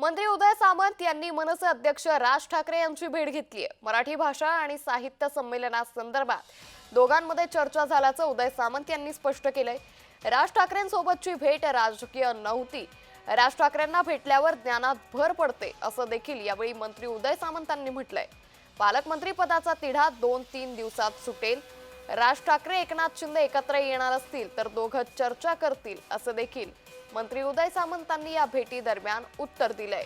मंत्री उदय सामंत यांनी मनसे अध्यक्ष राज ठाकरे यांची भेट घेतली आहे मराठी भाषा आणि साहित्य संमेलनासंदर्भात दोघांमध्ये चर्चा झाल्याचं उदय सामंत यांनी स्पष्ट केलंय. राज ठाकरेंसोबतची भेट राजकीय नव्हती. राज ठाकरेंना भेटल्यावर ज्ञानात भर पडते असं देखील यावेळी मंत्री उदय सामंतांनी म्हटलंय. पालकमंत्री पदाचा तिढा दोन तीन दिवसात सुटेल. राज ठाकरे एकनाथ शिंदे एकत्र येणार असतील तर दोघं चर्चा करतील असं देखील मंत्री उदय सामंतांनी या भेटी दरम्यान उत्तर दिलंय.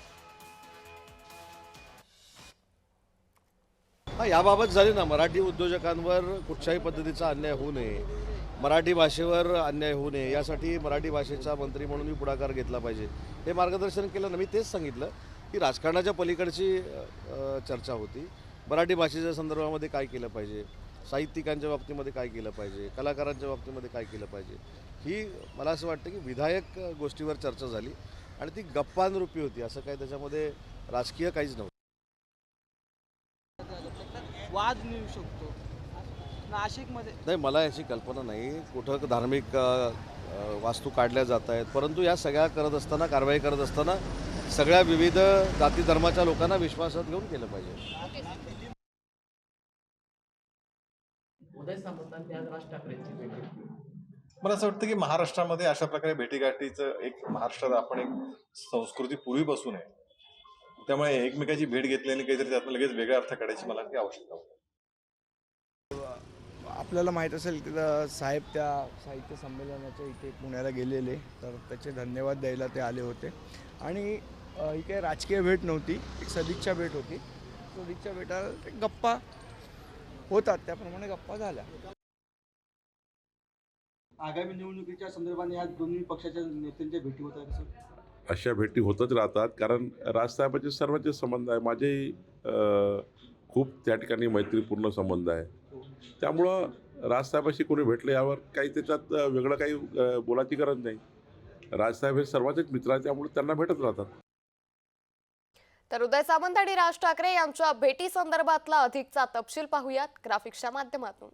याबाबत झाली ना मराठी उद्योजकांवर कुठच्याही पद्धतीचा अन्याय होऊ नये. मराठी भाषेवर अन्याय होऊ नये यासाठी मराठी भाषेचा मंत्री म्हणून मी पुढाकार घेतला पाहिजे. हे मार्गदर्शन केलं ना मी तेच सांगितलं की राजकारणाच्या पलीकडची चर्चा होती. मराठी भाषेच्या संदर्भामध्ये काय केलं पाहिजे? साहित्यिकांच्या बाबतीमध्ये काय केलं पाहिजे? कलाकारांच्या बाबतीमध्ये काय केलं पाहिजे? ही मला असं वाटतं की विधायक गोष्टीवर चर्चा झाली आणि ती गप्पांरूपी होती. असं काय त्याच्यामध्ये राजकीय काहीच नव्हतं. वाद मिळू शकतो. नाशिकमध्ये नाही मला याची कल्पना नाही. कुठं धार्मिक वास्तू काढल्या जात आहेत. परंतु या सगळ्या करत असताना कारवाई करत असताना सगळ्या विविध जाती धर्माच्या लोकांना विश्वासात घेऊन केलं पाहिजे. उदय सामंतांनी आज राज ठाकरेंची भेट घेतली. मला असं वाटतं की महाराष्ट्रामध्ये अशा प्रकारे भेटीगाठीचं एक महाराष्ट्रात आपण एक संस्कृती पूर्वीपासून आहे त्यामुळे एकमेकाची भेट घेतल्याने काहीतरी त्यातनं लगेच वेगळा अर्थ काढायची मला काही आवश्यकता होती. आपल्याला माहीत असेल तिथं साहेब त्या साहित्य संमेलनाच्या इथे पुण्याला गेलेले तर त्याचे धन्यवाद द्यायला ते आले होते. आणि ही काही राजकीय भेट नव्हती एक सदिच्छा भेट होती. सदिच्छा भेटायला ते गप्पा होतात त्याप्रमाणे गप्पा झाल्या. आगामी निवडणुकीच्या संदर्भाने या दोन्ही पक्षाच्या नेत्यांच्या भेटी होत आहेत अशा भेटी होतच राहतात. कारण राजसाहेबांचे सर्वांचे संबंध आहे. माझेही खूप त्या ठिकाणी मैत्रीपूर्ण संबंध आहे. त्यामुळं राजसाहेबाशी कोणी भेटलं यावर काही त्याच्यात वेगळं काही बोलायची गरज नाही. राजसाहेब हे सर्वांचेच मित्र आहेत त्यामुळे त्यांना भेटत राहतात. तर उदय सामंत आणि राज ठाकरे यांच्या भेटी संदर्भातला अधिकचा तपशील पाहूयात ग्राफिक्सच्या माध्यमातून.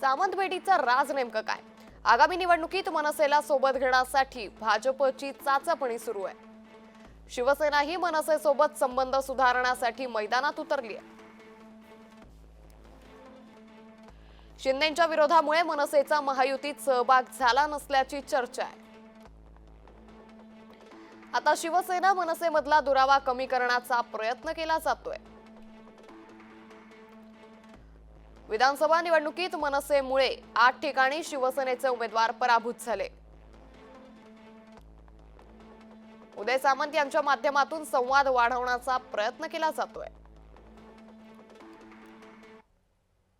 सामंत भेटीचं राज नेमकं काय? आगामी निवडणुकीत मनसेला सोबत घेण्यासाठी भाजपची चाचपणी सुरू आहे. शिवसेना ही मनसेसोबत संबंध सुधारण्यासाठी मैदानात उतरली आहे शिंदेच्या विरोधामुळे मनसेचा महायुतीत सहभाग झाला नसल्याची चर्चा आहे. आता शिवसेना मनसेमधला दुरावा कमी करण्याचा प्रयत्न केला जातोय. विधानसभा निवडणुकीत मनसेमुळे आठ ठिकाणी शिवसेनेचे उमेदवार पराभूत झाले. उदय सामंत यांच्या माध्यमातून संवाद वाढवण्याचा प्रयत्न केला जातोय.